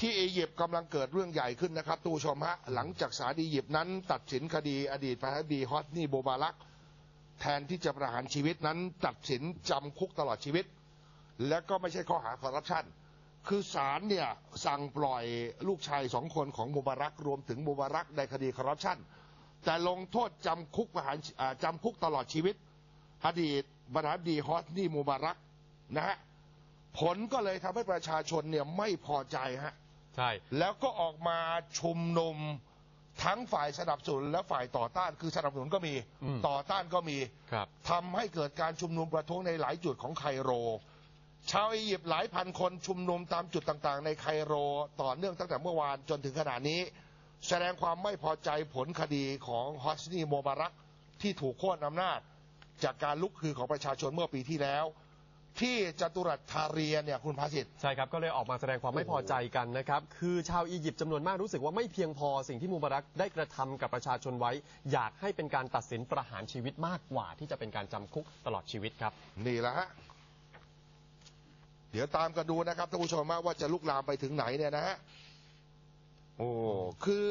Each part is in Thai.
ที่อียิปต์กำลังเกิดเรื่องใหญ่ขึ้นนะครับทุกผู้ชมฮะหลังจากศาลอียิปต์นั้นตัดสินคดีอดีตประธานาธิบดีฮอสนี่โบบารัก แทนที่จะประหารชีวิตนั้น ตัดสินจำคุกตลอดชีวิต และก็ไม่ใช่ข้อหาคอร์รัปชันคือศาลเนี่ยสั่งปล่อยลูกชายสองคนของมูบารักรวมถึงมูบารักในคดีคอร์รัปชันแต่ลงโทษจำคุกประหารจำคุกตลอดชีวิต อดีตประธานาธิบดีฮอสนีมูบารักนะฮะผลก็เลยทำให้ประชาชนเนี่ยไม่พอใจฮะ ใช่ แล้วก็ออกมาชุมนุมทั้งฝ่ายสนับสนุนและฝ่ายต่อต้านคือสนับสนุนก็มีอืมต่อต้านก็มีครับ ทำให้เกิดการชุมนุมประท้วงในหลายจุดของไคโร ชาวอียิปต์หลายพันคนชุมนุมตามจุดต่างๆ ในไคโรต่อเนื่องตั้งแต่เมื่อวานจนถึงขณะนี้ แสดงความไม่พอใจผลคดีของฮอสนีโมบารักที่ถูกโค่นอำนาจ จากการลุกคือของประชาชนเมื่อปีที่แล้ว ที่จตุรัสทาเรียเนี่ยคุณภาสิทธิ์ ใช่ครับ ก็เลยออกมาแสดงความไม่พอใจกันนะครับ คือชาวอียิปต์จำนวนมากรู้สึกว่าไม่เพียงพอสิ่งที่มูบารักได้กระทำกับประชาชนไว้ อยากให้เป็นการตัดสินประหารชีวิตมากกว่า ที่จะเป็นการจำคุกตลอดชีวิตครับ นี่แหละฮะเดี๋ยวตามกันดูนะครับท่านผู้ชมว่าจะลุกลามไปถึงไหนเนี่ยนะฮะโอ้คือ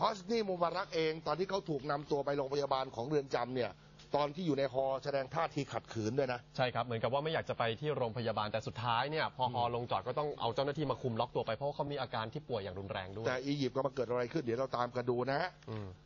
ฮอสนีมูบารักเอง ตอนที่เขาถูกนำตัวไปโรงพยาบาลของเรือนจำเนี่ย ตอนที่อยู่ในฮอแสดงท่าทีขัดขืนด้วยนะ ใช่ครับเหมือนกับว่าไม่อยากจะไปที่โรงพยาบาลแต่สุดท้ายเนี่ยพอฮอลงจอดก็ต้องเอาเจ้าหน้าที่มาคุมล็อกตัวไปเพราะว่าเขามีอาการที่ป่วยอย่างรุนแรงด้วย แต่อียิปต์ก็มาเกิดอะไรขึ้นเดี๋ยวเราตามกันดูนะฮะอืม